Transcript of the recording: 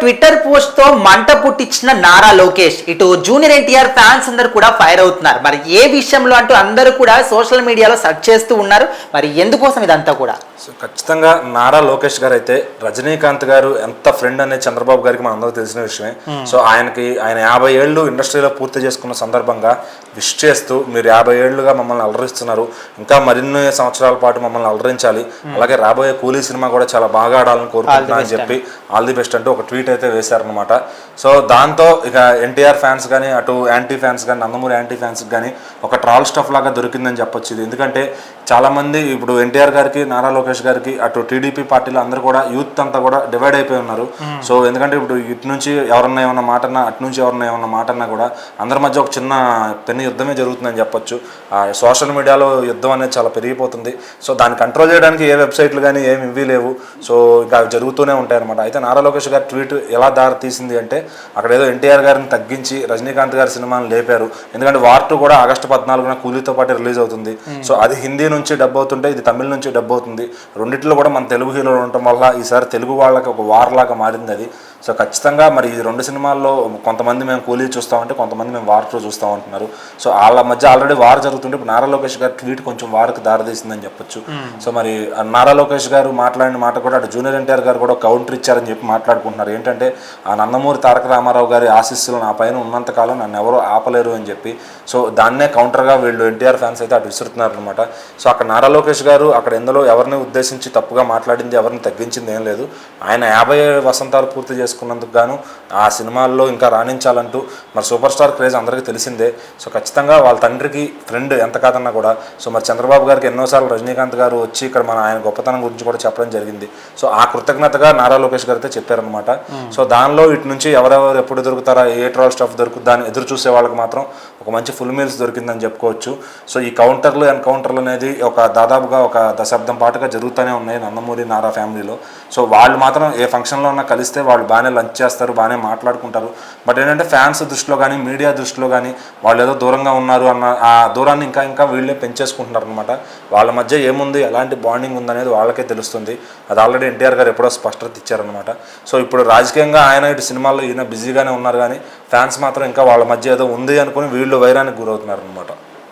Twitter పోస్ట్తో మంట పుట్టించిన నారా లోకేష్. ఇటు జూనియర్ ఎన్టీఆర్ ఫ్యాన్స్ అందరూ కూడా ఫైర్ అవుతున్నారు. మరి ఏ విషయంలో అంటూ అందరూ కూడా సోషల్ మీడియాలో సెర్చ్ చేస్తూ ఉన్నారు. మరి ఎందుకోసం ఇదంతా కూడా? సో ఖచ్చితంగా నారా లోకేష్ గారు అయితే రజనీకాంత్ గారు ఎంత ఫ్రెండ్ అనేది చంద్రబాబు గారికి మన అందరూ తెలిసిన విషయమే. సో ఆయనకి ఆయన యాభై ఏళ్ళు ఇండస్ట్రీలో పూర్తి చేసుకున్న సందర్భంగా విష్ చేస్తూ మీరు యాభై ఏళ్ళుగా మమ్మల్ని అలరిస్తున్నారు. ఇంకా మరిన్ని సంవత్సరాల పాటు మమ్మల్ని అలరించాలి. అలాగే రాబోయే కూలీ సినిమా కూడా చాలా బాగా ఆడాలని కోరుకుంటున్నా అని చెప్పి ఆల్ ది బెస్ట్ అంటూ ఒక ట్వీట్ అయితే వేశారనమాట సో దాంతో ఇక ఎన్టీఆర్ ఫ్యాన్స్ కానీ అటు యాంటీ ఫ్యాన్స్ కానీ నందమూరి యాంటీ ఫ్యాన్స్ కానీ ఒక ట్రాల్ స్టఫ్ లాగా దొరికిందని చెప్పొచ్చు ఇది. ఎందుకంటే చాలామంది ఇప్పుడు ఎన్టీఆర్ గారికి నారా లోకేష్ గారికి అటు టీడీపీ పార్టీలో అందరూ కూడా యూత్ అంతా కూడా డివైడ్ అయిపోయి ఉన్నారు. సో ఎందుకంటే ఇప్పుడు ఇటు నుంచి ఎవరన్నా ఏమన్నా మాట అన్నా అటు నుంచి ఎవరన్నా ఏమన్నా మాట అన్నా కూడా అందరి మధ్య ఒక చిన్న పెను యుద్ధమే జరుగుతుందని చెప్పొచ్చు. ఆ సోషల్ మీడియాలో యుద్ధం అనేది చాలా పెరిగిపోతుంది. సో దాన్ని కంట్రోల్ చేయడానికి ఏ వెబ్సైట్లు కానీ ఏమి ఇవి లేవు సో ఇంకా జరుగుతూనే ఉంటాయి అనమాట అయితే నారా లోకేష్ గారి ట్వీట్ ఎలా దారి తీసింది అంటే అక్కడ ఏదో ఎన్టీఆర్ గారిని తగ్గించి రజనీకాంత్ గారి సినిమాను లేపారు. ఎందుకంటే వార్ టూ కూడా ఆగస్టు పద్నాలుగున కూలీతో పాటు రిలీజ్ అవుతుంది. సో అది హిందీ నుంచి డబ్బు అవుతుంటే ఇది తమిళ నుంచి డబ్బు అవుతుంది. రెండిట్లో కూడా మన తెలుగు హీరోలు ఉండటం వల్ల ఈసారి తెలుగు వాళ్ళకి ఒక వార్ లాగా మారింది అది. సో ఖచ్చితంగా మరి ఈ రెండు సినిమాల్లో కొంతమంది మేము కూలీ చూస్తామంటే కొంతమంది మేము వార్ టూ చూస్తాం అంటున్నారు సో వాళ్ళ మధ్య ఆల్రెడీ వార్ జరుగుతుంటే ఇప్పుడు నారా లోకేష్ గారి ట్వీట్ కొంచెం వార్కి దారితీసిందని చెప్పొచ్చు. సో మరి నారా లోకేష్ గారు మాట్లాడిన మాట కూడా అటు జూనియర్ ఎన్టీఆర్ గారు కూడా కౌంటర్ ఇచ్చారని చెప్పి మాట్లాడుకుంటున్నారు. ఏంటంటే ఆ నందమూరి తారక రామారావు గారి ఆశీస్సులు నా పైన ఉన్నంతకాలం నన్ను ఎవరూ ఆపలేరు అని చెప్పి సో దాన్నే కౌంటర్గా వీళ్ళు ఎన్టీఆర్ ఫ్యాన్స్ అయితే అటు విసురుతున్నారు అనమాట సో అక్కడ నారా లోకేష్ గారు అక్కడ ఎందులో ఎవరిని ఉద్దేశించి తప్పుగా మాట్లాడింది ఎవరిని తగ్గించింది ఏం లేదు. ఆయన యాభై వసంతాలు పూర్తి చేసుకున్నందుకు గాను ఆ సినిమాల్లో ఇంకా రాణించాలంటూ మరి సూపర్ స్టార్ క్రేజ్ అందరికీ తెలిసిందే. సో ఖచ్చితంగా వాళ్ళ తండ్రికి ఫ్రెండ్ ఎంత కాదన్నా కూడా సో మరి చంద్రబాబు గారికి ఎన్నోసార్లు రజనీకాంత్ గారు వచ్చి ఇక్కడ మన ఆయన గొప్పతనం గురించి కూడా చెప్పడం జరిగింది. సో ఆ కృతజ్ఞతగా నారా లోకేష్ గారు అయితే చెప్పారనమాట సో దానిలో ఇటు నుంచి ఎవరెవరు ఎప్పుడు దొరుకుతారా ఏ ట్రాల్ స్టఫ్ దొరుకుతుందా దాన్ని ఎదురు చూసే వాళ్ళకి మాత్రం ఒక మంచి ఫుల్ మీల్స్ దొరికిందని చెప్పుకోవచ్చు. సో ఈ కౌంటర్లు ఎన్కౌంటర్లు అనేది ఒక దాదాపుగా ఒక దశాబ్దం పాటుగా జరుగుతూనే ఉన్నాయి నందమూరి నారా ఫ్యామిలీలో. సో వాళ్ళు మాత్రం ఏ ఫంక్షన్లో ఉన్నా కలిస్తే వాళ్ళు బాగానే లంచ్ చేస్తారు బాగానే మాట్లాడుకుంటారు. బట్ ఏంటంటే ఫ్యాన్స్ దృష్టిలో కానీ మీడియా దృష్టిలో కానీ వాళ్ళు ఏదో దూరంగా ఉన్నారు అన్న ఆ దూరాన్ని ఇంకా ఇంకా వీళ్ళే పెంచేసుకుంటున్నారు అనమాట వాళ్ళ మధ్య ఏముంది ఎలాంటి బాండింగ్ ఉందనేది వాళ్ళకే తెలుస్తుంది. అది ఆల్రెడీ ఎన్టీఆర్ గారు ఎప్పుడో స్పష్టత ఇచ్చారనమాట సో ఇప్పుడు రాజకీయంగా ఆయన ఇటు సినిమాల్లో ఈయన బిజీగానే ఉన్నారు కానీ ఫ్యాన్స్ మాత్రం ఇంకా వాళ్ళ మధ్య ఏదో ఉంది అనుకుని వీళ్ళు వైరానికి గురవుతున్నారు అనమాట